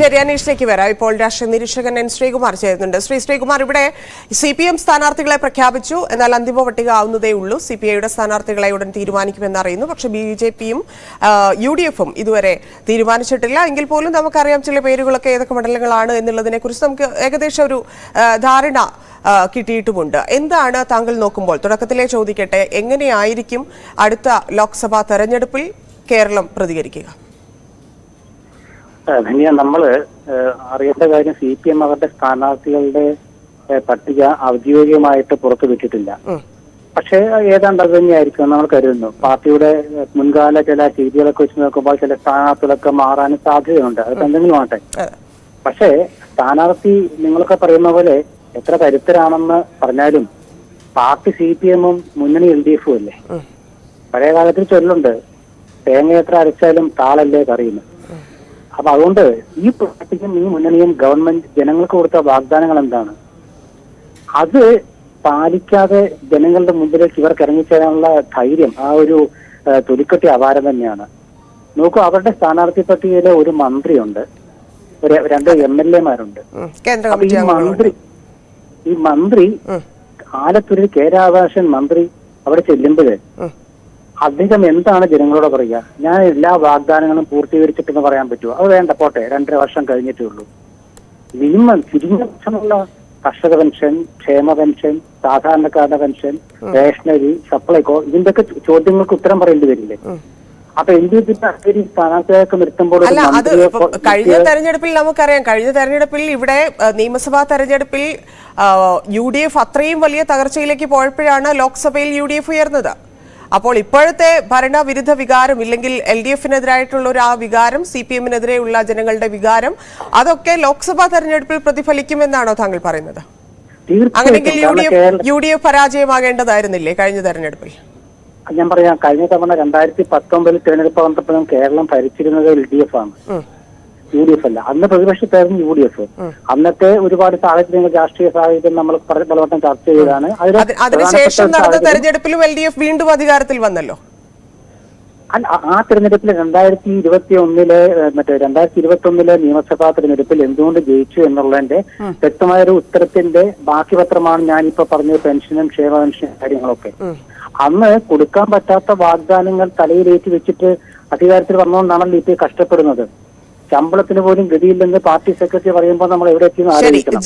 ശരി അനീഷിലേക്ക് വരാം. ഇപ്പോൾ രാഷ്ട്രീയ നിരീക്ഷകൻ എൻ ശ്രീകുമാർ ചേരുന്നുണ്ട്. ശ്രീ ശ്രീകുമാർ ഇവിടെ സി പി എം സ്ഥാനാർത്ഥികളെ പ്രഖ്യാപിച്ചു. എന്നാൽ അന്തിമ പട്ടിക ആവുന്നതേ ഉള്ളൂ. സി പി ഐയുടെ സ്ഥാനാർത്ഥികളെ ഉടൻ തീരുമാനിക്കുമെന്ന് അറിയുന്നു. പക്ഷേ ബി ജെ പിയും യു ഡി എഫും ഇതുവരെ തീരുമാനിച്ചിട്ടില്ല. എങ്കിൽ പോലും നമുക്കറിയാം ചില പേരുകളൊക്കെ ഏതൊക്കെ മണ്ഡലങ്ങളാണ് എന്നുള്ളതിനെ കുറിച്ച് നമുക്ക് ഏകദേശം ഒരു ധാരണ കിട്ടിയിട്ടുമുണ്ട്. എന്താണ് താങ്കൾ നോക്കുമ്പോൾ? തുടക്കത്തിലേ ചോദിക്കട്ടെ. എങ്ങനെയായിരിക്കും അടുത്ത ലോക്സഭാ തെരഞ്ഞെടുപ്പിൽ കേരളം പ്രതികരിക്കുക? ധനിയ നമ്മൾ അറിയേണ്ട കാര്യം സി പി എം അവരുടെ സ്ഥാനാർത്ഥികളുടെ പട്ടിക ഔദ്യോഗികമായിട്ട് പുറത്തുവിട്ടിട്ടില്ല വിട്ടിട്ടില്ല. പക്ഷേ ഏതാണ്ട് അത് തന്നെയായിരിക്കും നമ്മൾ കരുതുന്നു. പാർട്ടിയുടെ മുൻകാല ചില രീതികളൊക്കെ വെച്ച് നോക്കുമ്പോൾ ചില സ്ഥാനാർത്ഥികളൊക്കെ മാറാനും സാധ്യതയുണ്ട്. അത് എന്തെങ്കിലും ആട്ടെ. പക്ഷേ സ്ഥാനാർത്ഥി നിങ്ങളൊക്കെ പറയുന്ന പോലെ എത്ര കരുത്തരാണെന്ന് പറഞ്ഞാലും പാർട്ടി സി പി എമ്മും മുന്നണി എൽ ഡി എഫും അല്ലേ. പഴയ കാലത്തിൽ ചൊല്ലുണ്ട് തേങ്ങ എത്ര അരച്ചാലും താളല്ലേ കറിയുന്നു അപ്പൊ അതുകൊണ്ട് ഈ പാർട്ടിക്കും ഈ മുന്നണിയും ഗവൺമെന്റ് ജനങ്ങൾക്ക് കൊടുത്ത വാഗ്ദാനങ്ങൾ എന്താണ്? അത് പാലിക്കാതെ ജനങ്ങളുടെ മുമ്പിലേക്ക് ഇവർക്ക് ഇറങ്ങിച്ചേരാനുള്ള ധൈര്യം ആ ഒരു തുലിക്കട്ടി അപാരം തന്നെയാണ്. നോക്കൂ അവരുടെ സ്ഥാനാർത്ഥി പട്ടികയിലെ ഒരു മന്ത്രിയുണ്ട്. ഒരു രണ്ട് എം എൽ എമാരുണ്ട്. മാരുണ്ട് അപ്പൊ ഈ മന്ത്രി ഈ മന്ത്രി ആലത്തൂരിൽ കേരാവകാശൻ മന്ത്രി അവിടെ ചെല്ലുമ്പോഴേ. അദ്ദേഹം എന്താണ് ജനങ്ങളോട് പറയുക? ഞാൻ എല്ലാ വാഗ്ദാനങ്ങളും പൂർത്തീകരിച്ചിട്ടെന്ന് പറയാൻ പറ്റുമോ? അത് വേണ്ട പോട്ടെ. രണ്ടര വർഷം കഴിഞ്ഞിട്ടേ ഉള്ളൂ. മിനിമം ചുരുങ്ങിയ വർഷമുള്ള കർഷക പെൻഷൻ ക്ഷേമ പെൻഷൻ സാധാരണക്കാരുടെ പെൻഷൻ റേഷനറി സപ്ലൈകോ ഇതിന്റെയൊക്കെ ചോദ്യങ്ങൾക്ക് ഉത്തരം പറയേണ്ടി വരില്ലേ. അപ്പൊ അല്ല അത് കഴിഞ്ഞ തെരഞ്ഞെടുപ്പിൽ നമുക്കറിയാം. കഴിഞ്ഞ തെരഞ്ഞെടുപ്പിൽ ഇവിടെ നിയമസഭാ തെരഞ്ഞെടുപ്പിൽ യു ഡി എഫ് അത്രയും വലിയ തകർച്ചയിലേക്ക് പോയപ്പോഴാണ് ലോക്സഭയിൽ യു ഡി എഫ് ഉയർന്നത്. അപ്പോൾ ഇപ്പോഴത്തെ ഭരണവിരുദ്ധ വികാരം ഇല്ലെങ്കിൽ എൽ ഡി എഫിനെതിരായിട്ടുള്ള ഒരു ആ വികാരം സി പി എമ്മിനെതിരെയുള്ള ജനങ്ങളുടെ വികാരം അതൊക്കെ ലോക്സഭാ തെരഞ്ഞെടുപ്പിൽ പ്രതിഫലിക്കുമെന്നാണോ താങ്കൾ പറയുന്നത്? തീർച്ചയായിട്ടും. U D F U D F പരാജയമാകേണ്ടതായിരുന്നില്ലേ കഴിഞ്ഞ തെരഞ്ഞെടുപ്പിൽ? ഞാൻ പറയാം കഴിഞ്ഞ തവണ രണ്ടായിരത്തി പത്തൊമ്പതിൽ തിരഞ്ഞെടുപ്പ് വന്നപ്പോഴും കേരളം ഭരിച്ചിരുന്നത് എൽ ഡി എഫ് ആണ്. യു ഡി എഫ് അല്ല. അന്ന് പ്രതിപക്ഷത്തായിരുന്നു യു ഡി എഫ്. അന്നത്തെ ഒരുപാട് സാഹചര്യങ്ങൾ രാഷ്ട്രീയ സാഹചര്യം നമ്മൾ പല- പലവട്ടം ചർച്ച ചെയ്താണ് അതിനുശേഷം നടന്ന തെരഞ്ഞെടുപ്പിലും എൽ ഡി എഫ് വീണ്ടും അധികാരത്തിൽ വന്നല്ലോ? ആ- തെരഞ്ഞെടുപ്പിൽ രണ്ടായിരത്തി ഇരുപത്തി ഒന്നിലെ മറ്റേ രണ്ടായിരത്തി ഇരുപത്തി ഒന്നിലെ നിയമസഭാ തെരഞ്ഞെടുപ്പിൽ എന്തുകൊണ്ട് ജയിച്ചു എന്നുള്ളതിന്റെ വ്യക്തമായ ഒരു ഉത്തരത്തിന്റെ ബാക്കി പത്രമാണ് ഞാനിപ്പോ പറഞ്ഞ പെൻഷനും ക്ഷേമ പെൻഷനും കാര്യങ്ങളൊക്കെ. അന്ന് കൊടുക്കാൻ പറ്റാത്ത വാഗ്ദാനങ്ങൾ തലയിലേറ്റി വെച്ചിട്ട് അധികാരത്തിൽ വന്നുകൊണ്ടാണല്ലോ ഇപ്പൊ കഷ്ടപ്പെടുന്നത്. ശമ്പളത്തിന് പോലും ഗതിയില്ലെന്ന് പാർട്ടി സെക്രട്ടറി പറയുമ്പോൾ നമ്മൾ എവിടെ എത്തിയെന്ന് ആലോചിക്കണം.